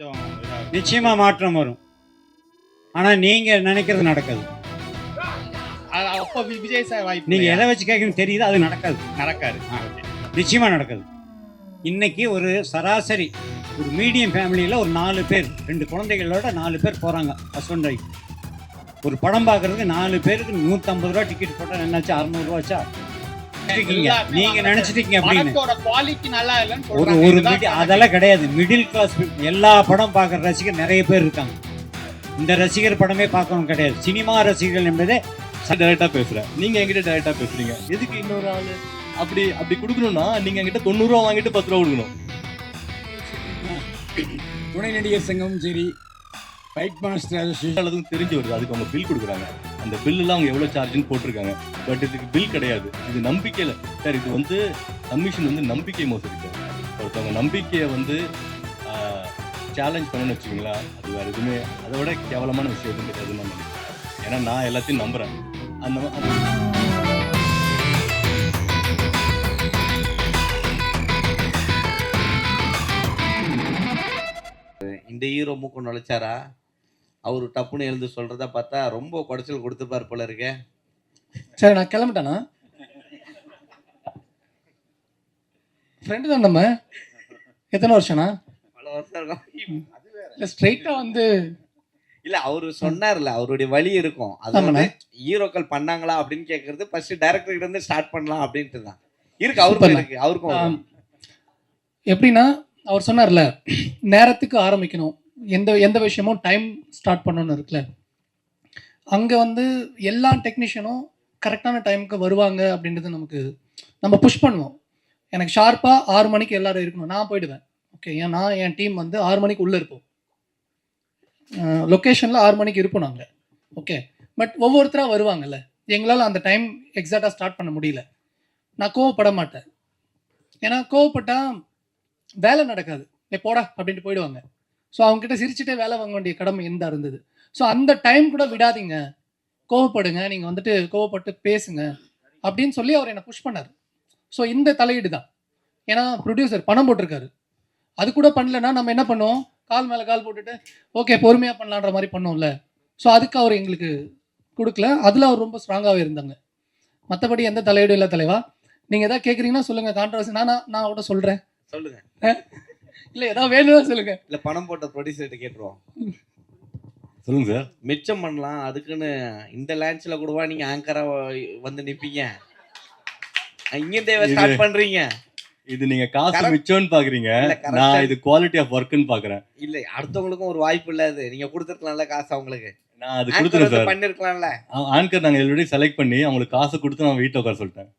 கொஞ்சம் இதா இருக்கும். நிச்சயமா மாற்றம் வரும். ஆனா நீங்க நினைக்கிறது நடக்காது. அப்போ விஜய் சார் வாய்ப்பு நீங்க இல்லையா? எதை வச்சு கேட்கணும் தெரியுது? அது நடக்காது. நடக்காது. ஆ. நிச்சயமா நடக்காது. இன்னைக்கு ஒரு சராசரி ஒரு மீடியம் ஃபேமிலியில் ஒரு நாலு பேர் ரெண்டு குழந்தைகளோட நாலு பேர் போகிறாங்க ஹஸ்பண்ட் ஒய்ஃப் ஒரு படம் பார்க்கறதுக்கு நாலு பேருக்கு நூற்றம்பது ரூபா டிக்கெட் போட்டால் என்னாச்சு? அறநூறுவாச்சா எல்லாருமே நீங்க. நினைச்சிட்டீங்க அப்படின்னு படத்தோட குவாலிட்டி நல்லா இல்லைன்னு ஒரு சொல்றாங்க. ஒரு அதெல்லாம் கிடையாது. மிடில் கிளாஸ் எல்லா படம் பார்க்குற ரசிகர் நிறைய பேர் இருக்காங்க. இந்த ரசிகர் படமே பார்க்கணும் கிடையாது. சினிமா ரசிகர்கள் என்பதே டைரக்டா பேசுறேன். நீங்க என்கிட்ட டைரக்டா பேசுறீங்க. எதுக்கு இன்னொரு ஆளு? அப்படி அப்படி கொடுக்கணும்னா நீங்க என்கிட்ட தொண்ணூறு ரூபா வாங்கிட்டு பத்து ரூபா கொடுக்கணும். துணை நடிகர் சங்கமும் சரி. ஃபைட் மாஸ்டர் அசோசியேஷன் அளவுக்கு தெரிஞ்சு வருது அதுக்கு அவங்க பில் கொடுக்குறாங்க. அந்த பில்லுலாம் அவங்க எவ்வளோ சார்ஜ்னு போட்டிருக்காங்க. பட் இதுக்கு பில் கிடையாது. இது நம்பிக்கையில். சார் இது வந்து கமிஷன் வந்து நம்பிக்கை மோசடி சார் ஒருத்தவங்க நம்பிக்கையை வந்து சேலஞ்ச் பண்ணணும்னு வச்சுக்கோங்களேன் அது வேறு எதுவுமே அதை விட கேவலமான விஷயம் எதுவும் கிடையாதுன்னு நான் நினைக்கிறேன் ஏன்னா நான் எல்லாத்தையும் நம்புகிறேன் அந்த அந்த இந்த ஹீரோ மூக்கு நுழைச்சாரா அவர் டப்புன்னு எழுந்து சொல்றத பார்த்தா ரொம்ப குடைச்சல் கொடுத்துருப்பாரு போல இருக்கே. சரி நான் கிளம்பிட்டேனா? ஃப்ரெண்டு தான் நம்ம? எத்தனை வருஷம்னா பல வருஷம் இருக்கும். இல்லை ஸ்ட்ரைட்டாக வந்து இல்ல அவரு சொன்னார்ல அவருடைய வழி இருக்கும். அது ஹீரோக்கள் பண்ணாங்களா அப்படின்னு கேக்குறது ஃபர்ஸ்ட் டைரக்டர் கிட்ட இருந்து ஸ்டார்ட் பண்ணலாம் அப்படின்ட்டு தான். இருக்கு அவருக்கும். இருக்கு அவருக்கும். எப்படின்னா அவர் சொன்னார்ல நேரத்துக்கு ஆரம்பிக்கணும். எந்த எந்த விஷயமும் டைம் ஸ்டார்ட் பண்ணணும்னு இருக்குல்ல. அங்கே வந்து எல்லா டெக்னீஷியனும் கரெக்டான டைமுக்கு வருவாங்க அப்படின்றது நமக்கு நம்ம புஷ் பண்ணுவோம். எனக்கு ஷார்ப்பாக ஆறு மணிக்கு எல்லாரும் இருக்கணும். நான் போயிடுவேன். ஓகே ஏன் நான் என் டீம் வந்து ஆறு மணிக்கு உள்ளே இருப்போம். லொக்கேஷனில் ஆறு மணிக்கு இருப்போம் நாங்கள் ஓகே பட் ஒவ்வொருத்தராக வருவாங்கல்ல. எங்களால் அந்த டைம் எக்ஸாக்டாக ஸ்டார்ட் பண்ண முடியல. நான் கோவப்பட மாட்டேன். ஏன்னா கோவப்பட்டால் வேலை நடக்காது. "ஏ போடா அப்படின்ட்டு போயிடுவாங்க. ஸோ அவங்ககிட்ட சிரிச்சுட்டே வேலை வாங்க வேண்டிய கடமை எந்த இருந்தது? ஸோ அந்த டைம் கூட விடாதீங்க. கோவப்படுங்க. நீங்கள் வந்துட்டு கோவப்பட்டு பேசுங்க. அப்படின்னு சொல்லி அவர் என்னை புஷ் பண்ணார். ஸோ இந்த தலையீடு தான். ஏன்னா ப்ரொடியூசர் பணம் போட்டிருக்காரு. அது கூட பண்ணலன்னா நம்ம என்ன பண்ணுவோம்? கால் மேலே கால் போட்டுட்டு ஓகே பொறுமையாக பண்ணலான்ற மாதிரி பண்ணோம்ல. ஸோ அதுக்கு அவர் எங்களுக்கு கொடுக்கல. அதில் அவர் ரொம்ப ஸ்ட்ராங்காகவே இருந்தாங்க. மற்றபடி எந்த தலையீடும் இல்லை தலைவா. நீங்கள் எதாவது கேட்குறீங்கன்னா சொல்லுங்கள் கான்ட்ரவர்சி நான் நான் கூட சொல்கிறேன் சொல்லுங்க. இல்லை ஏதாவது வேணும்னா சொல்லுங்கள் இல்ல பணம் போட்ட ப்ரொடியூசர்கிட்ட கேட்டுருவோம். சொல்லுங்க சார். மிச்சம் பண்ணலாம். அதுக்குன்னு இந்த லான்ச்ல கூடவா நீங்க ஆங்கரா வந்து நிப்பீங்க. இங்க தேவை ஸ்டார்ட் பண்றீங்க. இது நீங்க காசு. மிச்சம்னு பாக்குறீங்க. நான் இது குவாலிட்டி ஆஃப் ஒர்க்குன்னு பாக்குறேன். இல்ல அடுத்தவங்களுக்கும் ஒரு வாய்ப்பு இல்ல அது. நீங்க கொடுத்துருக்கலாம்ல காசு அவங்களுக்கு. நான் அது சார். பண்ணிருக்கலாம்ல. ஆன்கர் நாங்க ஆல்ரெடி செலக்ட் பண்ணி அவங்களுக்கு காசு கொடுத்து நான் வீட்டில் உட்கார சொல்லிட்டேன்.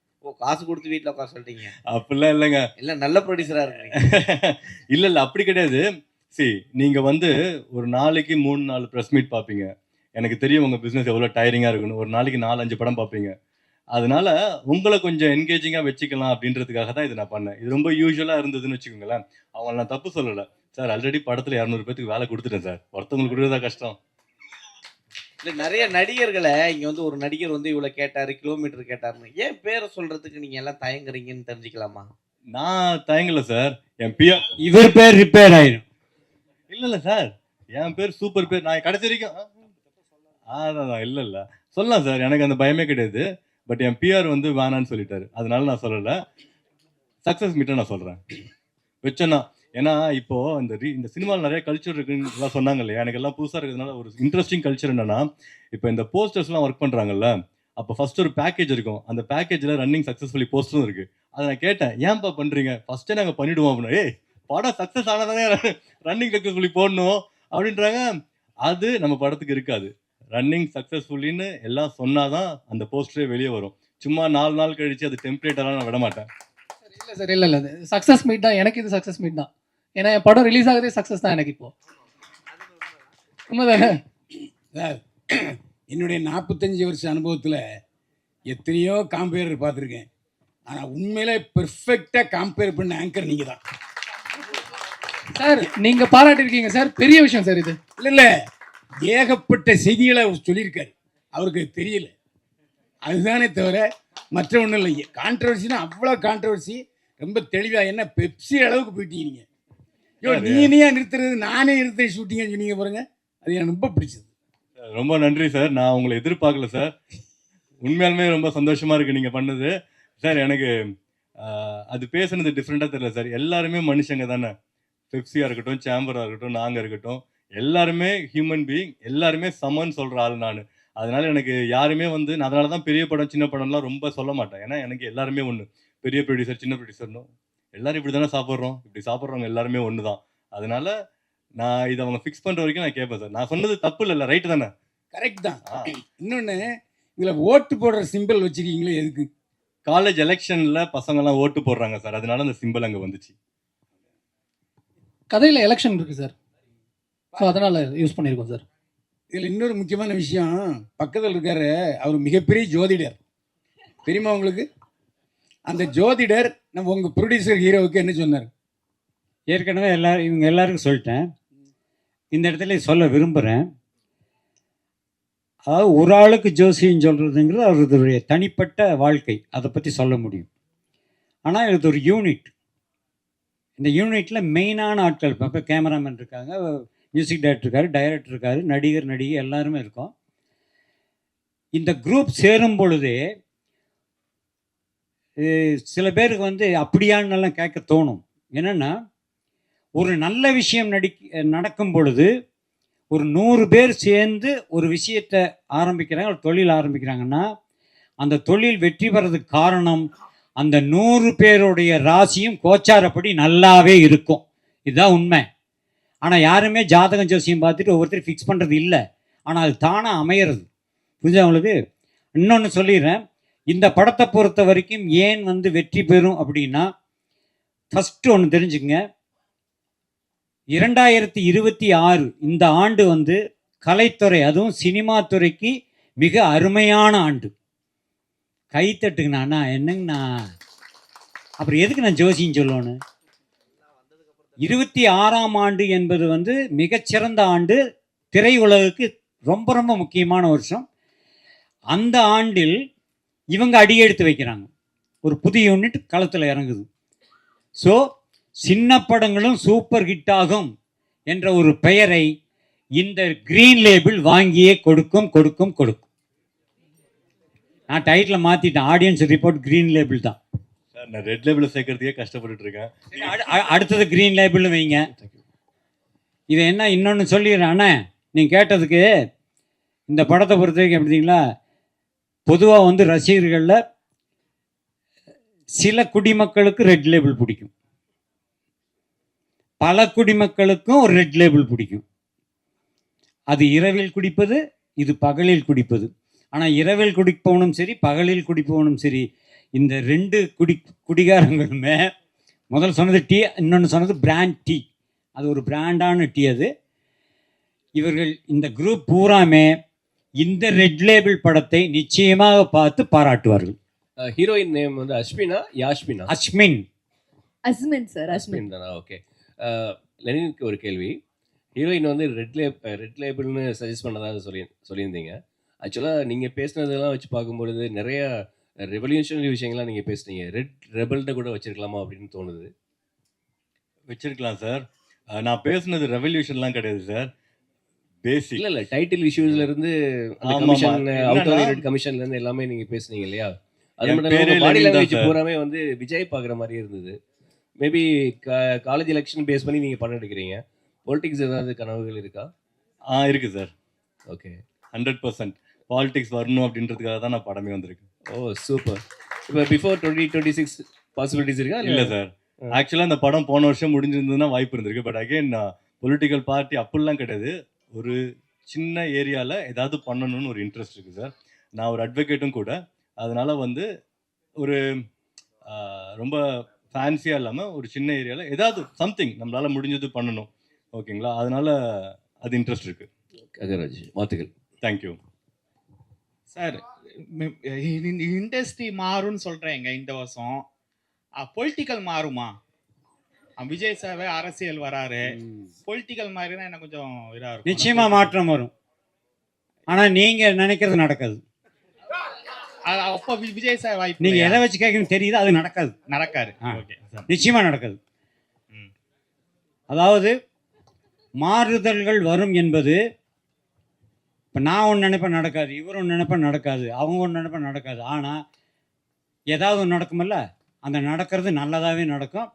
காசு கொடுத்து வீட்ல உட்கார சொல்லிட்டீங்க அப்படிலாம் இல்லைங்க. இல்ல நல்ல ப்ரொடியூசரா இருக்கீங்க இல்ல இல்ல அப்படி கிடையாது. சி நீங்க வந்து ஒரு நாளைக்கு மூணு நாலு ப்ரெஸ் மீட் பார்ப்பீங்க எனக்கு தெரியும் உங்க பிசினஸ் எவ்வளவு டயரிங்கா இருக்குன்னு. ஒரு நாளைக்கு நாலு அஞ்சு படம் பார்ப்பீங்க அதனால உங்களை கொஞ்சம் என்கேஜிங்கா வச்சுக்கலாம் அப்படின்றதுக்காக தான் இது நான் பண்ணேன். இது ரொம்ப யூஸ்வலா இருந்ததுன்னு வச்சுக்கோங்களேன். அவங்க நான் தப்பு சொல்லல. சார் ஆல்ரெடி படத்துல இரநூறு பேத்துக்கு வேலை கொடுத்துட்டேன் சார். ஒருத்தவங்களுக்கு கொடுத்ததா கஷ்டம். இல்லை நிறைய நடிகர்களை இங்கே வந்து ஒரு நடிகர் வந்து இவ்வளோ கேட்டார் கிலோமீட்டர் கேட்டாருன்னு. ஏன் பேரை சொல்கிறதுக்கு நீங்கள் எல்லாம் தயங்குறீங்கன்னு தெரிஞ்சுக்கலாமா? நான் தயங்கல சார் என் பிஆர் இவர் பேர் ரிப்பேர் ஆயிடும் இல்லை இல்லை சார் என் பேர் சூப்பர் பேர். நான் கடைசி வரைக்கும் அதான் இல்லை இல்லை. சொல்லலாம் சார் எனக்கு அந்த பயமே கிடையாது. பட் என் பிஆர் வந்து வேணான்னு சொல்லிட்டாரு. அதனால நான் சொல்லலை. சக்ஸஸ் மீட்டை நான் சொல்கிறேன் வச்சேன்னா ஏன்னா இப்போ இந்த இந்த சினிமாவில் நிறைய கல்ச்சர் இருக்குன்னு எல்லாம் சொன்னாங்க இல்லையா எனக்கு எல்லாம் புதுசாக இருக்கிறதுனால ஒரு இன்ட்ரெஸ்டிங் கல்ச்சர் என்னன்னா இப்போ இந்த போஸ்டர்ஸ்லாம் ஒர்க் பண்ணுறாங்கல்ல அப்போ ஃபர்ஸ்ட் ஒரு பேக்கேஜ் இருக்கும். அந்த பேக்கேஜில் ரன்னிங் சக்ஸஸ்ஃபுல்லி போஸ்டரும் இருக்கு. அதை நான் கேட்டேன் ஏன்பா பண்ணுறீங்க ஃபர்ஸ்ட்டே நாங்கள் பண்ணிடுவோம் அப்படின்னா. ஏய் படம் சக்ஸஸ் ஆனதானே ரன்னிங் சக்ஸஸ்ஃபுல்லி போடணும். அப்படின்றாங்க. அது நம்ம படத்துக்கு இருக்காது. ரன்னிங் சக்ஸஸ்ஃபுல்லின்னு எல்லாம் சொன்னாதான் அந்த போஸ்டரே வெளியே வரும். சும்மா நாலு நாள் கழிச்சு அது டெம்ப்ளேட்டெல்லாம் நான் விட மாட்டேன் இல்லை சார் இல்லை இல்லை. சக்ஸஸ் மீட் தான். எனக்கு இது சக்ஸஸ் மீட் தான். ஏன்னா என் படம் ரிலீஸ் ஆகுதே சக்ஸஸ் தான் எனக்கு இப்போ. உண்மைதானே? சார் என்னுடைய நாற்பத்தஞ்சு வருஷ அனுபவத்தில் எத்தனையோ காம்பேர் பார்த்துருக்கேன். ஆனால் உண்மையிலே பெர்ஃபெக்டாக காம்பேர் பண்ண ஆங்கர் நீங்கள் தான் சார் நீங்க பாராட்டியிருக்கீங்க சார். பெரிய விஷயம் சார் இது. இல்லை இல்லை. ஏகப்பட்ட செய்திகளை அவர் சொல்லியிருக்காரு. அவருக்கு தெரியல. அதுதானே தவிர மற்ற ஒன்றும் இல்லை. கான்ட்ரவர்சினா அவ்வளோ கான்ட்ரவர்சி ரொம்ப தெளிவாக என்ன பெப்சி அளவுக்கு போயிட்டீங்க நீங்கள் ஐயோ நீ நீயா நிறுத்துறது? நானே நிறுத்த ஷூட்டிங்க சொன்னீங்க பாருங்க. அது எனக்கு ரொம்ப பிடிச்சது. ரொம்ப நன்றி சார் நான் உங்களை எதிர்பார்க்கல சார் உண்மையாலுமே ரொம்ப சந்தோஷமா இருக்கு நீங்க பண்ணது. சார் எனக்கு அது பேசுனது டிஃப்ரெண்டா தெரியல சார் எல்லாருமே மனுஷங்க தானே. பெப்சியா இருக்கட்டும் சேம்பரா இருக்கட்டும் நாங்க இருக்கட்டும் எல்லாருமே ஹியூமன் பீயிங் எல்லாருமே சமன்னு சொல்ற ஆள் நான். அதனால எனக்கு யாருமே வந்து நான் அதனால தான் பெரிய படம் சின்ன படம்லாம் ரொம்ப சொல்ல மாட்டேன். ஏன்னா எனக்கு எல்லாருமே ஒன்று பெரிய ப்ரொடியூசர் சின்ன ப்ரொடியூசர்னும் எல்லாரும் இப்படி தானே சாப்பிட்றோம். இப்படி சாப்பிட்றவங்க எல்லாருமே ஒன்று தான் அதனால நான் இதை அவங்க ஃபிக்ஸ் பண்ற வரைக்கும் நான் கேட்பேன் சார். நான் சொன்னது தப்பு இல்லைல்ல ரைட்டு தானே? கரெக்ட் தான். ஆ. இன்னொன்னு இதுல ஓட்டு போடுற சிம்பிள் வச்சிருக்கீங்களே எதுக்கு? காலேஜ் எலெக்ஷன்ல பசங்கெல்லாம் ஓட்டு போடுறாங்க சார். அதனால அந்த சிம்பிள் அங்க வந்துச்சு. கதையில் எலெக்ஷன் இருக்கு சார். ஸோ அதனால் யூஸ் பண்ணியிருக்கோம் சார். இதுல இன்னொரு முக்கியமான விஷயம் பக்கத்தில் இருக்காரு அவர் மிகப்பெரிய ஜோதிடர். தெரியுமா உங்களுக்கு? அந்த ஜோதிடர் நம்ம உங்க ப்ரொடியூசர் ஹீரோவுக்கு என்ன சொன்னார்? ஏற்கனவே எல்லாரும் இவங்க எல்லாருக்கும் சொல்லிட்டேன். இந்த இடத்துல சொல்ல விரும்புகிறேன் அதாவது ஒரு ஆளுக்கு ஜோசியம் சொல்கிறதுங்கிறது அவருடைய தனிப்பட்ட வாழ்க்கை. அதை பற்றி சொல்ல முடியும். ஆனால் இது ஒரு யூனிட். இந்த யூனிட்டில் மெயினான ஆட்கள் இப்போ இப்போ கேமராமேன் இருக்காங்க மியூசிக் டைரக்டர் இருக்காரு டைரக்டர் இருக்காரு நடிகர் நடிகை எல்லாருமே இருக்கோம். இந்த குரூப் சேரும் பொழுதே சில பேருக்கு வந்து அப்படியான்னெல்லாம் கேட்க தோணும். என்னென்னா ஒரு நல்ல விஷயம் நடி நடக்கும் பொழுது ஒரு நூறு பேர் சேர்ந்து ஒரு விஷயத்தை ஆரம்பிக்கிறாங்க ஒரு தொழில் ஆரம்பிக்கிறாங்கன்னா அந்த தொழில் வெற்றி பெறதுக்கு காரணம் அந்த நூறு பேருடைய ராசியும் கோச்சாரப்படி நல்லாவே இருக்கும். இதுதான் உண்மை. ஆனால் யாருமே ஜாதகம் ஜோசியம் பார்த்துட்டு ஒவ்வொருத்தரும் ஃபிக்ஸ் பண்ணுறது இல்லை. ஆனால் அது தானாக அமையிறது. புரிஞ்சா உங்களுக்கு? இன்னொன்று சொல்லிடுறேன். இந்த படத்தை பொறுத்த வரைக்கும் ஏன் வந்து வெற்றி பெறும் அப்படின்னா ஃபஸ்ட்டு ஒன்று தெரிஞ்சுங்க இரண்டாயிரத்தி இருபத்தி ஆறு இந்த ஆண்டு வந்து கலைத்துறை அதுவும் சினிமா துறைக்கு மிக அருமையான ஆண்டு. கைத்தட்டுங்கண்ணா என்னங்கண்ணா? அப்புறம் எதுக்கு நான் ஜோசின்னு சொல்லணும்? இருபத்தி ஆறாம் ஆண்டு என்பது வந்து மிகச்சிறந்த ஆண்டு. திரையுலகுக்கு ரொம்ப ரொம்ப முக்கியமான வருஷம். அந்த ஆண்டில் இவங்க அடியெடுத்து வைக்கிறாங்க. ஒரு புதிய யூனிட் களத்தில் இறங்குது. ஸோ சின்ன படங்களும் சூப்பர் ஹிட் ஆகும் என்ற ஒரு பெயரை இந்த கிரீன் லேபிள் வாங்கியே கொடுக்கும் கொடுக்கும் கொடுக்கும். நான் டைட்டில் மாற்றிட்டேன் ஆடியன்ஸ் ரிப்போர்ட் கிரீன் லேபிள் தான். நான் ரெட் லேபிள் சேர்க்கறதுக்கே கஷ்டப்பட்டுட்டு இருக்கேன். அடு- அடுத்தது கிரீன் லேபிள் வைங்க. இது என்ன இன்னொன்று சொல்லிடுறேன். அண்ணே நீங்கள் கேட்டதுக்கு இந்த படத்தை பொறுத்த வரைக்கும் எப்படிங்களா பொதுவாக வந்து ரசிகர்களில் சில குடிமக்களுக்கு ரெட் லேபிள் பிடிக்கும். பல குடிமக்களுக்கும் ஒரு ரெட் லேபிள் பிடிக்கும். அது இரவில் குடிப்பது இது பகலில் குடிப்பது. ஆனால் இரவில் குடிப்பவனும் சரி பகலில் குடிப்பவனும் சரி இந்த ரெண்டு குடி குடிகாரங்களுமே முதல் சொன்னது டீ இன்னொன்று சொன்னது பிராண்ட் டீ அது ஒரு பிராண்டான டீ அது. இவர்கள் இந்த குரூப் பூராமே இந்த ரெட் லேபிள் படத்தை நிச்சயமாக பார்த்து பாராட்டுவார்கள். ஹீரோயின் நேம் வந்து அஸ்மினா யாஷ்மினா அஸ்மின். அஸ்மின் சார் அஸ்மின். தானா? ஓகே லெனினுக்கு ஒரு கேள்வி. ஹீரோயின் வந்து ரெட் லேப் ரெட் லேபிள்னு சஜஸ்ட் பண்ணதாக சொல்லி சொல்லியிருந்தீங்க. ஆக்சுவலாக நீங்கள் பேசுனதெல்லாம் வச்சு பார்க்கும்பொழுது நிறைய ரெவல்யூஷனரி விஷயங்கள்லாம் நீங்கள் பேசுனீங்க. ரெட் ரெபல்ட்ட கூட வச்சிருக்கலாமா அப்படின்னு தோணுது. வச்சிருக்கலாம் சார் அஹ் நான் பேசுனது ரெவல்யூஷன்லாம் கிடையாது சார் பேசிக் இல்ல இல்ல டைட்டில் இஷ்யூஸ்ல இருந்து அந்த. கமிஷன் அவுட் ஆஃப் கமிஷன்ல இருந்து எல்லாமே நீங்க பேசுனீங்க இல்லையா? அது மட்டும் பாடி லாங்குவேஜ். பூராமே வந்து விஜய் பாக்குற மாதிரியே இருந்தது. மேபி காலேஜ் எலெக்ஷன் பேஸ் பண்ணி நீங்க படம் எடுக்கிறீங்க. பொலிட்டிக்ஸ் ஏதாவது கனவுகள் இருக்கா? ஆ இருக்கு sir. Okay hundred percent politics வரணும் அப்படின்றதுக்காக தான் நான் படமே வந்திருக்கேன். ஓ சூப்பர் இப்போ before twenty twenty six possibilities இருக்கா? இல்ல? சார். ஆக்சுவலா இந்த படம் போன வருஷம் முடிஞ்சிருந்ததுன்னா வாய்ப்பு இருந்திருக்கு. பட் அகைன் பொலிட்டிக்கல் பார்ட்டி அப்படிலாம் கிடையாது. ஒரு சின்ன ஏரியால ஏதாவது பண்ணணும்னு ஒரு இன்ட்ரெஸ்ட் இருக்கு சார். நான் ஒரு அட்வொகேட்டும் கூட. அதனால வந்து ஒரு ரொம்ப ஃபேன்சியா இல்லாம ஒரு சின்ன ஏரியால ஏதாவது சம்திங் நம்மளால முடிஞ்சது பண்ணணும். ஓகேங்களா அதனால அது இன்ட்ரெஸ்ட் இருக்கு. அகராஜ் வாழ்த்துக்கள். தேங்க்யூ சார் இண்டஸ்ட்ரி மாறும்னு சொல்றேங்க இந்த வருஷம். பொலிட்டிக்கல் மாறுமா? விஜய் சார் அரசியல் வராரு. பொலிட்டிக்கல் மாறினா எனக்கு கொஞ்சம் இதா இருக்கும். நிச்சயமா மாற்றம் வரும். ஆனா நீங்க நினைக்கிறது நடக்காது. அப்போ விஜய் சார் வாய்ப்பு நீங்க? எதை வச்சு கேட்கணும் தெரியுது அது நடக்காது. சார். நிச்சயமா நடக்காது. அதாவது மாறுதல்கள் வரும் என்பது இப்போ நான் ஒன்று நினைப்பேன் நடக்காது இவர் ஒன்று நினைப்பேன் நடக்காது அவங்க ஒன்று நினைப்பேன் நடக்காது. ஆனால் ஏதாவது ஒன்று நடக்குமில்ல அந்த நடக்கிறது நல்லதாகவே நடக்கும்.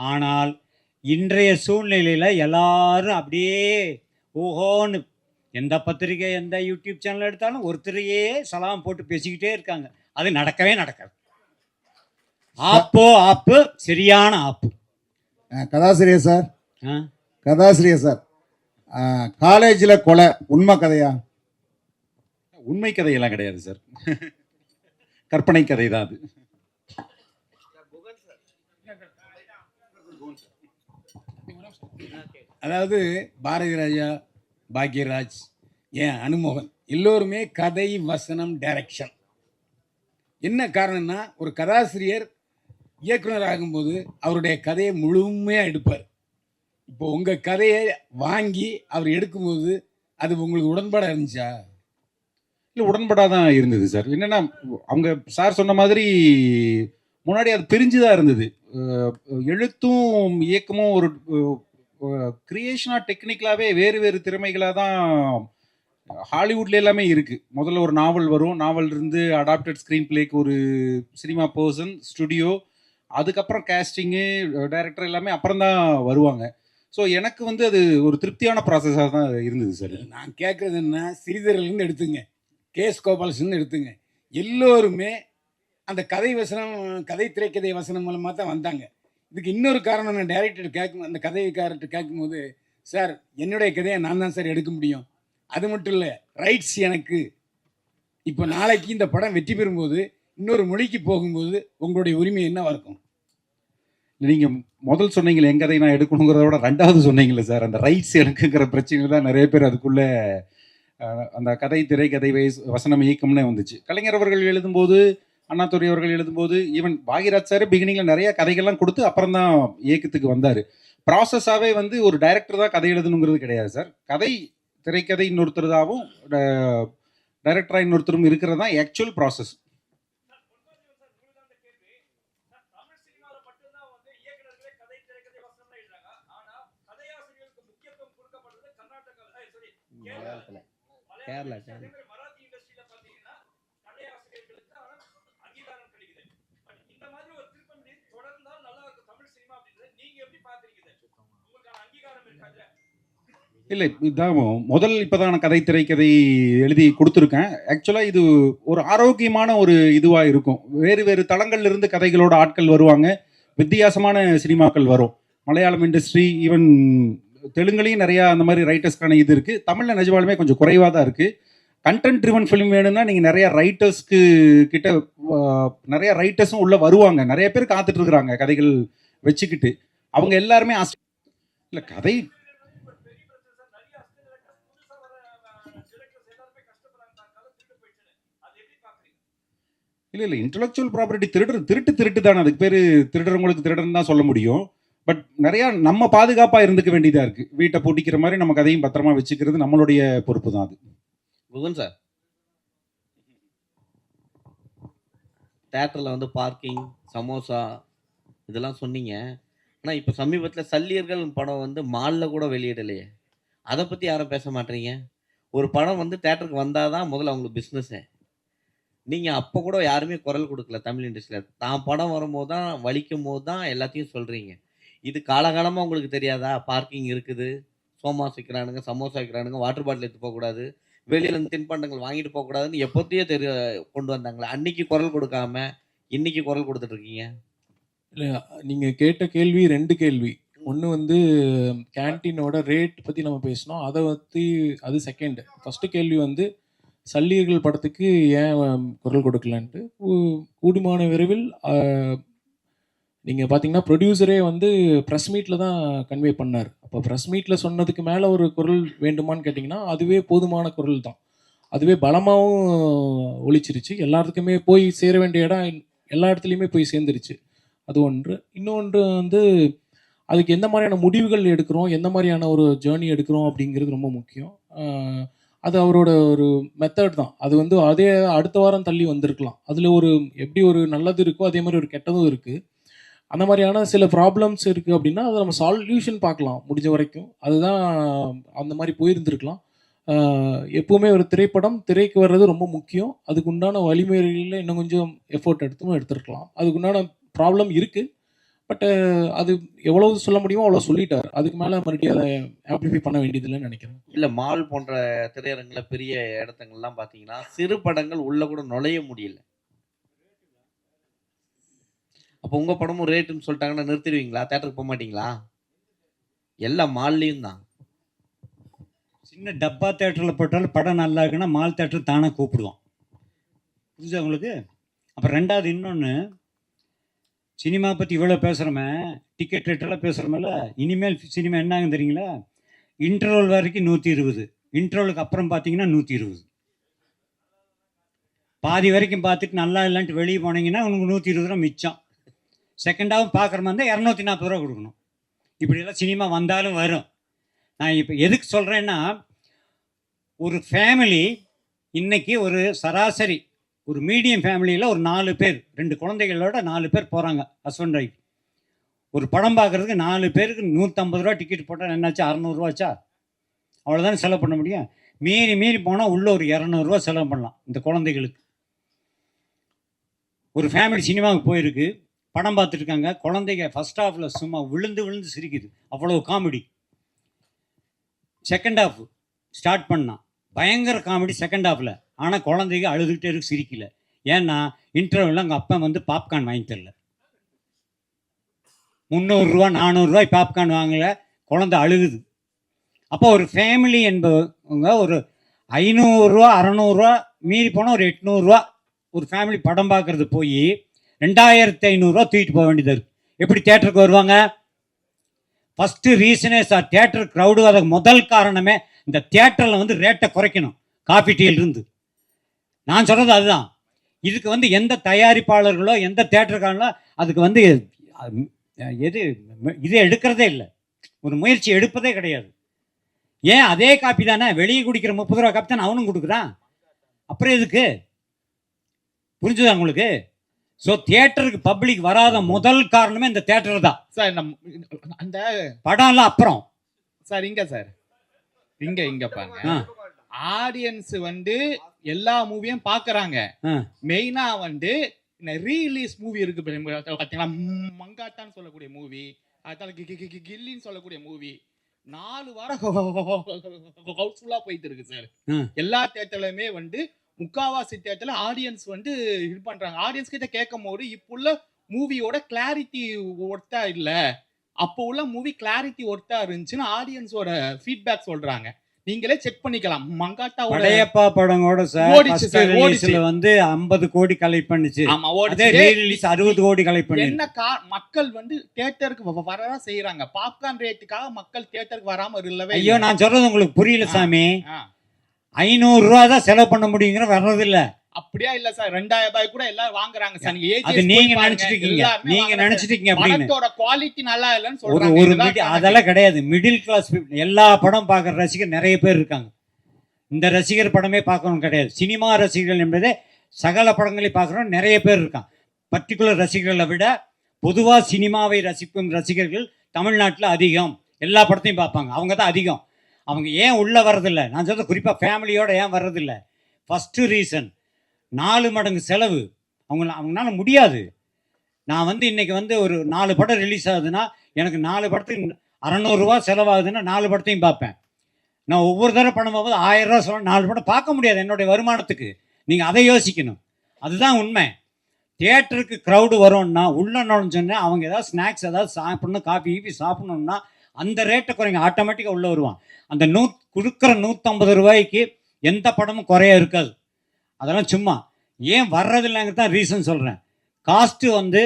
ஆனால் இன்றைய சூழ்நிலையில் எல்லாரும் அப்படியே ஓஹோன்னு எந்த பத்திரிக்கை எந்த யூடியூப் சேனல் எடுத்தாலும் ஒருத்தரையே சலாம் போட்டு பேசிக்கிட்டே இருக்காங்க. அது நடக்கவே நடக்காது. ஆப்போ ஆப்பு சரியான ஆப்பு. கதாசிரியர் சார். ஆ? கதாசிரியர் சார். காலேஜில் கொலை உண்மை கதையா? உண்மை கதையெல்லாம் கிடையாது சார். கற்பனை கதை தான் அது. அதாவது பாரதி ராஜா பாக்யராஜ் ஏன் அனுமோகன் எல்லோருமே கதை வசனம் டைரக்ஷன் என்ன காரணம்னா ஒரு கதாசிரியர் இயக்குனர் ஆகும்போது அவருடைய கதையை முழுமையாக எடுப்பார். இப்போ உங்கள் கதையை வாங்கி அவர் எடுக்கும்போது அது உங்களுக்கு உடன்பாடாக இருந்துச்சா? இல்லை உடன்படாதான் தான் இருந்தது சார். என்னன்னா அவங்க சார் சொன்ன மாதிரி முன்னாடி அது பிரிஞ்சு தான் இருந்தது எழுத்தும் இயக்கமும் ஒரு கிரியேஷனாக டெக்னிக்கலாகவே வேறு வேறு திறமைகளாக தான் ஹாலிவுட்ல எல்லாமே இருக்கு. முதல்ல ஒரு நாவல் வரும். நாவல் இருந்து அடாப்டட் ஸ்க்ரீன் பிளேக்கு ஒரு சினிமா பர்சன் ஸ்டுடியோ அதுக்கப்புறம் கேஸ்டிங்கு டைரக்டர் எல்லாமே அப்புறம் தான் வருவாங்க. ஸோ எனக்கு வந்து அது ஒரு திருப்தியான ப்ராசஸாக தான் இருந்தது சார் நான் கேட்குறது என்ன ஸ்ரீதரிலிருந்து எடுத்துங்க. கேஎஸ் கோபாலசிலிருந்து எடுத்துங்க. எல்லோருமே அந்த கதை வசனம் கதை திரைக்கதை வசனம் மூலமாக தான் வந்தாங்க. இதுக்கு இன்னொரு காரணம் நான் டைரக்டர் கேட்கும் அந்த கதைக்காரர்கிட்ட கேட்கும்போது சார் என்னுடைய கதையை நான் தான் சார் எடுக்க முடியும். அது மட்டும் இல்லை ரைட்ஸ் எனக்கு. இப்போ நாளைக்கு இந்த படம் வெற்றி பெறும்போது இன்னொரு மொழிக்கு போகும்போது உங்களுடைய உரிமை என்னவாக இருக்கும்? நீங்கள் முதல் சொன்னீங்களே எங்க கதை நான் எடுக்கணுங்கிறத விட ரெண்டாவது சொன்னீங்களே சார் அந்த ரைட்ஸ் எனக்குங்கிற பிரச்சனை தான் நிறைய பேர் அதுக்குள்ளே அந்த கதை திரைக்கதை வயசு வசனம் இயக்கம்னே வந்துச்சு. கலைஞர் அவர்கள் எழுதும்போது அண்ணாதுரை அவர்கள் எழுதும்போது ஈவன் பாகிராஜ் சார் பிகினிங்ல நிறைய கதைகள்லாம் கொடுத்து அப்புறம் தான் இயக்கத்துக்கு வந்தார். ப்ராசஸாகவே வந்து ஒரு டைரக்டர் தான் கதை எழுதணுங்கிறது கிடையாது சார். கதை திரைக்கதை இன்னொருத்தருதாவும் டைரக்டராக இன்னொருத்தரும் இருக்கிறது தான் ஆக்சுவல் ப்ராசஸ் கேரளா. இல்லை இதான் முதல் இப்போதான் நான் கதை திரைக்கதை எழுதி கொடுத்துருக்கேன். ஆக்சுவலாக இது ஒரு ஆரோக்கியமான ஒரு இதுவாக இருக்கும். வேறு வேறு தளங்கள்ல இருந்து கதைகளோட ஆட்கள் வருவாங்க. வித்தியாசமான சினிமாக்கள் வரும். மலையாளம் இண்டஸ்ட்ரி ஈவன் தெலுங்குலையும் நிறையா அந்த மாதிரி ரைட்டர்ஸ்க்கான இது இருக்குது தமிழில் நிஜமாலுமே கொஞ்சம் குறைவாக தான் இருக்குது கண்டென்ட் ட்ரிவன் ஃபிலிம் வேணும்னா நீங்கள் நிறைய ரைட்டர்ஸ்க்கு கிட்ட நிறைய ரைட்டர்ஸும் உள்ளே வருவாங்க. நிறைய பேர் காத்துட்டு இருக்கிறாங்க கதைகள் வச்சுக்கிட்டு. அவங்க எல்லாருமே இல்லை கதை இல்லை இல்லை இன்டலெக்சுவல் ப்ராப்பர்ட்டி திருடு திருட்டு திருட்டு தானே அதுக்கு பேர் திருடுறவங்களுக்கு திருடன் தான் சொல்ல முடியும். பட் நிறையா நம்ம பாதுகாப்பாக இருந்துக்க வேண்டியதாக இருக்குது வீட்டை பூட்டிக்கிற மாதிரி நம்ம கதையும் பத்திரமா வச்சுக்கிறது நம்மளுடைய பொறுப்பு தான் அது. குகன் சார். தேட்டரில் வந்து பார்க்கிங் சமோசா இதெல்லாம் சொன்னீங்க. ஆனால் இப்போ சமீபத்தில் சல்லியர்கள் படம் வந்து மாலில் கூட வெளியிடலையே. அதை பற்றி யாரும் பேச மாட்டீங்க? ஒரு படம் வந்து தேட்டருக்கு வந்தால் தான் முதல்ல அவங்களுக்கு பிஸ்னஸ்ஸே நீங்கள் அப்போ கூட யாருமே குரல் கொடுக்கல தமிழ் இண்டஸ்ட்ரியில் தான் படம் வரும்போது தான் வலிக்கும் போது தான் எல்லாத்தையும் சொல்கிறீங்க இது காலகாலமாக உங்களுக்கு தெரியாதா? பார்க்கிங் இருக்குது. சோமாஸ் வைக்கிறானுங்க சமோசா வைக்கிறானுங்க வாட்டர் பாட்டில் எடுத்து போகக்கூடாது. வெளியிலேருந்து தின்பண்டங்கள் வாங்கிட்டு போகக்கூடாதுன்னு எப்போத்தையோ தெரிய கொண்டு வந்தாங்களே. அன்னைக்கு குரல் கொடுக்காம இன்னைக்கு குரல் கொடுத்துட்ருக்கீங்க இல்லை நீங்கள் கேட்ட கேள்வி ரெண்டு கேள்வி. ஒன்று வந்து கேன்டீனோட ரேட் பற்றி நம்ம பேசினோம். அதை பற்றி அது செகண்டு ஃபஸ்ட்டு கேள்வி வந்து சல்லியர்கள் படத்துக்கு ஏன் குரல் கொடுக்கலான்ட்டு. கூடுமான விரைவில் நீங்கள் பார்த்தீங்கன்னா ப்ரொடியூசரே வந்து ப்ரெஸ் மீட்டில் தான் கன்வே பண்ணார். அப்போ ப்ரெஸ் மீட்டில் சொன்னதுக்கு மேலே ஒரு குரல் வேண்டுமான்னு கேட்டிங்கன்னா அதுவே போதுமான குரல் தான். அதுவே பலமாகவும் ஒழிச்சிருச்சு எல்லாத்துக்குமே போய் சேர வேண்டிய இடம் எல்லா இடத்துலையுமே போய் சேர்ந்துருச்சு. அது ஒன்று. இன்னொன்று வந்து அதுக்கு எந்த மாதிரியான முடிவுகள் எடுக்கிறோம் எந்த மாதிரியான ஒரு ஜேர்னி எடுக்கிறோம் அப்படிங்கிறது ரொம்ப முக்கியம். அது அவரோட ஒரு மெத்தட் தான். அது வந்து அதே அடுத்த வாரம் தள்ளி வந்திருக்கலாம். அதில் ஒரு எப்படி ஒரு நல்லது இருக்கோ அதே மாதிரி ஒரு கெட்டதும் இருக்குது அந்த மாதிரியான சில ப்ராப்ளம்ஸ் இருக்குது அப்படின்னா அதை நம்ம சால்யூஷன் பார்க்கலாம் முடிஞ்ச வரைக்கும். அதுதான் அந்த மாதிரி போயிருந்துருக்கலாம். எப்போவுமே எப்பவுமே ஒரு திரைப்படம் திரைக்கு வர்றது ரொம்ப முக்கியம். அதுக்கு உண்டான வழிமுறைகளில் இன்னும் கொஞ்சம் எஃபோர்ட் எடுத்தும் எடுத்துருக்கலாம். அதுக்குண்டான ப்ராப்ளம் இருக்குது பட் அது எவ்வளவு சொல்ல முடியுமோ அவ்வளோ சொல்லிட்டார். அதுக்கு மேலே மறுபடியும் அதை ஆம்ப்ளிஃபை பண்ண வேண்டியதில்லைன்னு நினைக்கிறேன். இல்ல மால் போன்ற திரையரங்குல பெரிய இடத்துங்கள்லாம் பாத்தீங்கன்னா சிறு படங்கள் உள்ள கூட நுழைய முடியல. அப்போ உங்க படமும் ரேட்டுன்னு சொல்லிட்டாங்கன்னா நிறுத்திடுவீங்களா? தேட்டருக்கு போக மாட்டீங்களா? எல்லா மால்லையும் தான். சின்ன டப்பா தேட்டரில் போட்டாலும் படம் நல்லா இருக்குன்னா மால் தேட்டர் தானே கூப்பிடுவான் புரிஞ்சா உங்களுக்கு? அப்புறம் ரெண்டாவது இன்னொன்று சினிமா பற்றி இவ்வளோ பேசுகிறோமே டிக்கெட் ரேட்டெல்லாம் பேசுகிறோமில்ல இனிமேல் சினிமா என்ன தெரியுங்களா? இன்டர்வல் வரைக்கும் நூற்றி இருபது. இன்டர்வலுக்கு அப்புறம் பார்த்தீங்கன்னா நூற்றி இருபது. பாதி வரைக்கும் பார்த்துட்டு நல்லா இல்லைன்ட்டு வெளியே போனீங்கன்னா உங்களுக்கு நூற்றி இருபது ரூபா மிச்சம். செகண்டாகவும் பார்க்குற மாதிரி இருந்தால் இரநூத்தி நாற்பது ரூபா கொடுக்கணும். இப்படியெல்லாம் சினிமா வந்தாலும் வரும். நான் இப்போ எதுக்கு சொல்கிறேன்னா ஒரு ஃபேமிலி இன்றைக்கி ஒரு சராசரி ஒரு மீடியம் ஃபேமிலியில் ஒரு நாலு பேர் ரெண்டு குழந்தைகளோட நாலு பேர் போகிறாங்க ஹஸ்பண்ட் ஒய்ஃப் ஒரு படம் பார்க்குறதுக்கு நாலு பேருக்கு நூற்றம்பது ரூபா டிக்கெட் போட்டால் என்னாச்சு அறநூறுவாச்சா அவ்வளோதானே செலவு பண்ண முடியும்? மீறி மீறி போனால் உள்ளே ஒரு இரநூறுவா செலவு பண்ணலாம் இந்த குழந்தைகளுக்கு. ஒரு ஃபேமிலி சினிமாவுக்கு போயிருக்கு படம் பார்த்துருக்காங்க குழந்தைங்க ஃபஸ்ட் ஹாஃபில் சும்மா விழுந்து விழுந்து சிரிக்குது. அவ்வளோ காமெடி செகண்ட் ஹாஃப் ஸ்டார்ட் பண்ணான். பயங்கர காமெடி செகண்ட் ஹாஃபில் ஆனால் குழந்தைங்க அழுதுகிட்டே இருக்கு சிரிக்கல. ஏன்னா இன்டர்வியூவில் எங்கள் அப்பா வந்து பாப்கார்ன் வாங்கி தரல. முந்நூறுரூவா நானூறுரூவாய் பாப்கார்ன் வாங்கல குழந்தை அழுகுது. அப்போ ஒரு ஃபேமிலி என்பவங்க ஒரு ஐநூறுரூவா அறநூறுவா மீறி போனால் ஒரு எட்நூறுரூவா ஒரு ஃபேமிலி படம் பார்க்குறது போய் ரெண்டாயிரத்தி ஐநூறுரூவா தூக்கிட்டு போக வேண்டியது இருக்குது எப்படி தேட்டருக்கு வருவாங்க? ஃபஸ்ட்டு ரீசனே சார் தேட்டர் க்ரௌடு அதுக்கு முதல் காரணமே இந்த தேட்டரில் வந்து ரேட்டை குறைக்கணும். காஃபி டீலிருந்து நான் சொல்கிறது அதுதான். இதுக்கு வந்து எந்த தயாரிப்பாளர்களோ எந்த தேட்டருக்காரங்களோ அதுக்கு வந்து எது இது எடுக்கிறதே இல்லை. ஒரு முயற்சி எடுப்பதே கிடையாது. ஏன் அதே காப்பி தானே? வெளியே குடிக்கிற முப்பது ரூபா காப்பி தானே அவனும் கொடுக்குறான் அப்புறம் எதுக்கு? புரிஞ்சுதா உங்களுக்கு? ஸோ தியேட்டருக்கு பப்ளிக் வராத முதல் காரணமே இந்த தேட்டர் தான். சார் நம் அந்த படம்லாம் அப்புறம். சார் இங்க சார். இங்க இங்க பாருங்க. ஆடியன்ஸ் வந்து எல்லா மூவியும் பாக்குறாங்க. மெயினா வந்து ரீலீஸ் மூவி இருக்கு பாத்தீங்களா? ம், மங்காத்தான்னு சொல்லக்கூடிய மூவி அதால கி- கி- கி- கி- கில்லின்னு சொல்லக்கூடிய மூவி நாலு வாரம் ஹவுஸ்ஃபுல்லா போயிட்டு இருக்கு சார். எல்லா தேட்டர்லயுமே வந்து முக்காவாசி தேட்டர்ல ஆடியன்ஸ் வந்து இது பண்றாங்க. ஆடியன்ஸ் கிட்ட கேட்கும் போது இப்போ உள்ள மூவியோட கிளாரிட்டி ஒர்த்தா இல்ல. அப்போ உள்ள மூவி கிளாரிட்டி ஒர்த்தா இருந்துச்சுன்னு ஆடியன்ஸோட ஃபீட்பேக் சொல்றாங்க. நீங்களே செக் பண்ணிக்கலாம் மங்காட்டாவோட படையப்பா படங்கோட சார். வந்து 50 கோடி கலெக்ட் பண்ணுச்சு ஆமா ரிலீஸ் அறுபது கோடி கலெக்ட் என்ன பண்ணிருக்கு கா மக்கள் வந்து தியேட்டருக்கு வரதான் செய்யறாங்க பாப்கார்ன் ரேட்டுக்காக மக்கள் தியேட்டருக்கு வராம இல்லவே ஐயோ. நான் சொல்றது உங்களுக்கு புரியல. சாமி ஐநூறு ரூபா தான் செலவு பண்ண முடியுங்கிற வர்றது இல்ல அப்படியா இல்ல சார் ரெண்டாயிரம் ரூபாய் கூட எல்லாரும் வாங்குறாங்க சார். நீங்க நீங்க. நினைச்சிட்டு இருக்கீங்க. நீங்க. நினைச்சிட்டு இருக்கீங்க படத்தோட குவாலிட்டி நல்லா இல்லைன்னு சொல்றாங்க. ஒரு. அதெல்லாம் கிடையாது. மிடில் கிளாஸ் எல்லா படம் பார்க்குற ரசிகர் நிறைய பேர் இருக்காங்க. இந்த ரசிகர் படமே பார்க்கணும் கிடையாது. சினிமா ரசிகர்கள் என்பதே சகல படங்களை பார்க்குறோம். நிறைய பேர் இருக்காங்க. பர்டிகுலர் ரசிகர்களை விட பொதுவாக சினிமாவை ரசிக்கும் ரசிகர்கள் தமிழ்நாட்டில் அதிகம். எல்லா படத்தையும் பார்ப்பாங்க. அவங்க தான் அதிகம். அவங்க ஏன் உள்ளே வர்றதில்ல? நான் சொல்றது குறிப்பாக ஃபேமிலியோடு ஏன் வர்றதில்ல? ஃபஸ்ட்டு ரீசன் நாலு மடங்கு செலவு. அவங்க அவங்களால முடியாது. நான் வந்து இன்றைக்கி வந்து ஒரு நாலு படம் ரிலீஸ் ஆகுதுன்னா எனக்கு நாலு படத்துக்கு அறநூறுரூவா செலவாகுதுன்னா நாலு படத்தையும் பார்ப்பேன். நான் ஒவ்வொரு தடவை படம் பார்ப்பது ஆயிரம் ரூபா சொல்ல நாலு படம் பார்க்க முடியாது என்னுடைய வருமானத்துக்கு. நீங்கள் அதை யோசிக்கணும். அதுதான் உண்மை. தியேட்டருக்கு க்ரௌடு வரும்னா உள்ள நுழைஞ்சோன்னே அவங்க ஏதாவது ஸ்நாக்ஸ் ஏதாவது சாப்பிட்ணும் காஃபி கீபி சாப்பிட்ணுன்னா அந்த ரேட்டை குறைங்க. ஆட்டோமேட்டிக்காக உள்ளே வருவான். அந்த நூ கொடுக்குற நூற்றம்பது ரூபாய்க்கு எந்த படமும் குறைய இருக்காது. அதெல்லாம் சும்மா. ஏன் வர்றதில்லைங்கிறது தான் ரீசன் சொல்கிறேன் காஸ்ட்டு வந்து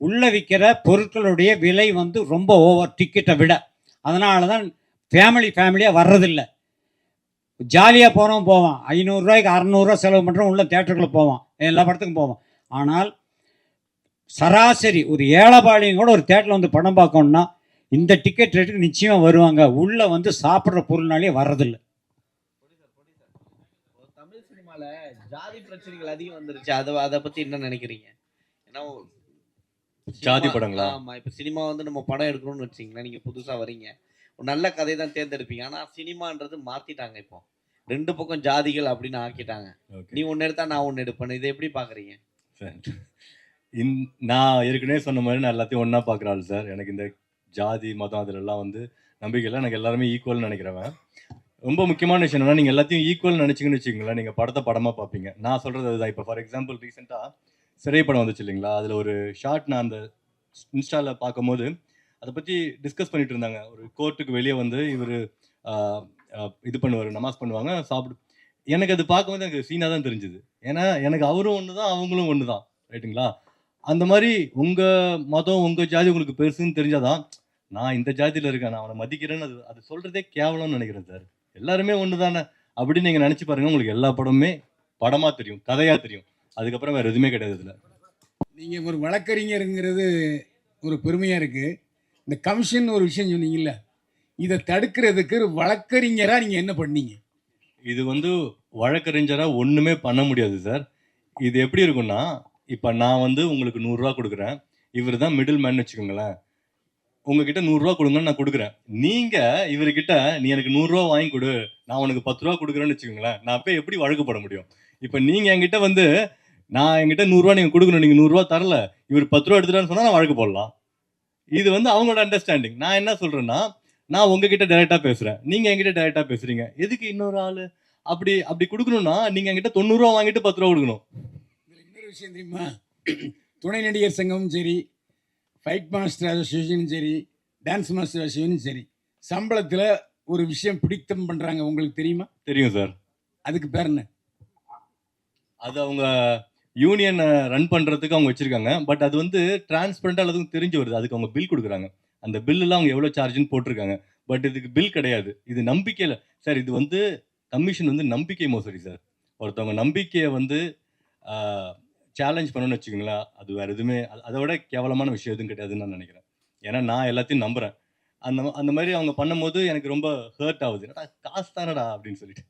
உள்ளே விற்கிற பொருட்களுடைய விலை வந்து ரொம்ப ஓவர் டிக்கெட்டை விட. அதனால தான் ஃபேமிலி ஃபேமிலியாக வர்றதில்லை. ஜாலியாக போகிறோம் போவான். ஐநூறுரூவாய்க்கு அறநூறுவா செலவு பண்ணுறோம் உள்ள தேட்டருக்குள்ளே போவான். எல்லா படத்துக்கும் போவான். ஆனால் சராசரி ஒரு ஏழைபாளையம் கூட ஒரு தேட்டரில் வந்து படம் பார்க்கணுன்னா இந்த டிக்கெட் ரேட்டுக்கு நிச்சயமாக வருவாங்க. உள்ளே வந்து சாப்பிட்ற பொருள்னாலே வர்றதில்ல. தமிழ் சினிமால ஜாதி பிரச்சனைகள் அதிகம் வந்துருச்சு. அதை அதை பத்தி என்ன நினைக்கிறீங்க? ஏன்னா ஜாதி படங்களா? ஆமா இப்ப சினிமா வந்து நம்ம படம் எடுக்கணும்னு வச்சிங்களேன். நீங்க புதுசா வரீங்க. ஒரு நல்ல கதை தான் தேர்ந்தெடுப்பீங்க. ஆனா சினிமான்றது மாத்திட்டாங்க இப்போ. ரெண்டு பக்கம் ஜாதிகள் அப்படின்னு ஆக்கிட்டாங்க. நீ ஒன்னு எடுத்தா நான் ஒன்னு எடுப்பேன் இதை எப்படி இந் நான் ஏற்கனவே சொன்ன மாதிரி நான் எல்லாத்தையும் ஒன்றா பார்க்குறாள் சார். எனக்கு இந்த ஜாதி மதம் அதிலெல்லாம் வந்து நம்பிக்கை இல்லை எனக்கு எல்லாருமே ஈக்குவல்னு நினைக்கிறவன். ரொம்ப முக்கியமான விஷயம் என்னன்னா நீங்கள் எல்லாத்தையும் ஈக்குவல் நினச்சிங்கன்னு வச்சுக்கோங்களேன் நீங்கள் படத்தை படமாக பார்ப்பீங்க. நான் சொல்கிறது அதுதான். இப்போ ஃபார் எக்ஸாம்பிள் ரீசெண்டாக சிறை படம் வந்துச்சு இல்லைங்களா? அதில் ஒரு ஷார்ட் நான் அந்த இன்ஸ்டாவில் பார்க்கும்போது அதை பற்றி டிஸ்கஸ் பண்ணிட்டு இருந்தாங்க. ஒரு கோர்ட்டுக்கு வெளியே வந்து இவர் இது பண்ணுவார் நமாஸ் பண்ணுவாங்க சாப்பிடு எனக்கு அது பார்க்கும்போது எனக்கு சீனாக தான் தெரிஞ்சுது. ஏன்னா எனக்கு அவரும் ஒன்று தான் அவங்களும் ஒன்று தான். ரைட்டுங்களா அந்த மாதிரி உங்கள் மதம் உங்கள் ஜாதி உங்களுக்கு பெருசுன்னு தெரிஞ்சாதான் நான் இந்த ஜாதியில் இருக்கேன் நான் அவனை மதிக்கிறேன்னு அது அது சொல்கிறதே கேவலம்னு நினைக்கிறேன் சார். எல்லாருமே ஒன்று தானே அப்படின்னு நீங்கள் நினச்சி பாருங்கள் உங்களுக்கு எல்லா படமுமே படமாக தெரியும் கதையாக தெரியும். அதுக்கப்புறம் வேறு எதுவுமே கிடையாது இதில். நீங்கள் ஒரு வழக்கறிஞருங்கிறது ஒரு பெருமையாக இருக்குது இந்த கமிஷன் ஒரு விஷயம் சொன்னீங்கல்ல இதை தடுக்கிறதுக்கு ஒரு வழக்கறிஞராக நீங்கள் என்ன பண்ணீங்க? இது வந்து வழக்கறிஞராக ஒன்றுமே பண்ண முடியாது சார். இது எப்படி இருக்கும்னா இப்போ நான் வந்து உங்களுக்கு நூறுரூவா கொடுக்குறேன். இவர் தான் மிடில் மேன் வச்சுக்கோங்களேன். உங்ககிட்ட நூறுரூவா கொடுங்கன்னு நான் கொடுக்குறேன். நீங்கள் இவர்கிட்ட நீ எனக்கு நூறுரூவா வாங்கி கொடு. நான் உனக்கு பத்து ரூபா கொடுக்குறேன்னு வச்சுக்கோங்களேன். நான் போய் எப்படி வழக்கு போட முடியும்? இப்போ நீங்கள் என்கிட்ட வந்து நான் என்கிட்ட நூறுரூவா நீங்கள் கொடுக்கணும். நீங்கள் நூறுரூவா தரல. இவர் பத்து ரூபா எடுத்துட்டான்னு சொன்னால் நான் வழக்கு போடலாம். இது வந்து அவங்களோட அண்டர்ஸ்டாண்டிங் நான் என்ன சொல்கிறேன்னா நான் உங்ககிட்ட டைரெக்டாக பேசுகிறேன் நீங்கள் என்கிட்ட டைரெக்டாக பேசுகிறீங்க எதுக்கு இன்னொரு ஆள்? அப்படி அப்படி கொடுக்கணும்னா நீங்கள் என்கிட்ட தொண்ணூறுரூவா வாங்கிட்டு பத்து ரூபா கொடுக்கணும். இன்னொரு விஷயம் தெரியுமா? துணை நடிகர் சங்கமும் சரி ஃபைட் மாஸ்டர் அசோசியேஷனும் சரி டான்ஸ் மாஸ்டர் அசோசியேஷனும் சரி சம்பளத்தில் ஒரு விஷயம் பிடித்தம் பண்ணுறாங்க உங்களுக்கு தெரியுமா? தெரியும் சார். அதுக்கு பேர் என்ன? அது அவங்க யூனியன் ரன் பண்ணுறதுக்கு அவங்க வச்சுருக்காங்க. பட் அது வந்து டிரான்ஸ்பரண்டாக எல்லாத்துக்கும் தெரிஞ்சு வருது. அதுக்கு அவங்க பில் கொடுக்குறாங்க. அந்த பில்லுலாம் அவங்க எவ்வளோ சார்ஜ்னு போட்டிருக்காங்க. பட் இதுக்கு பில் கிடையாது. இது நம்பிக்கையில் சார் இது வந்து கமிஷன் வந்து நம்பிக்கை மோசடி சார். ஒருத்தவங்க நம்பிக்கையை வந்து சேலஞ்ச் பண்ணணும்னு வச்சுக்கோங்களேன் அது வேறு எதுவுமே அது- அதை விட கேவலமான விஷயம் எதுவும் கிடையாதுன்னு நான் நினைக்கிறேன். ஏன்னா நான் எல்லாத்தையும் நம்புகிறேன் அந்த அந்த மாதிரி அவங்க பண்ணும்போது எனக்கு ரொம்ப ஹர்ட் ஆகுது. என்னடா காசு தானடா அப்படின்னு சொல்லிட்டு.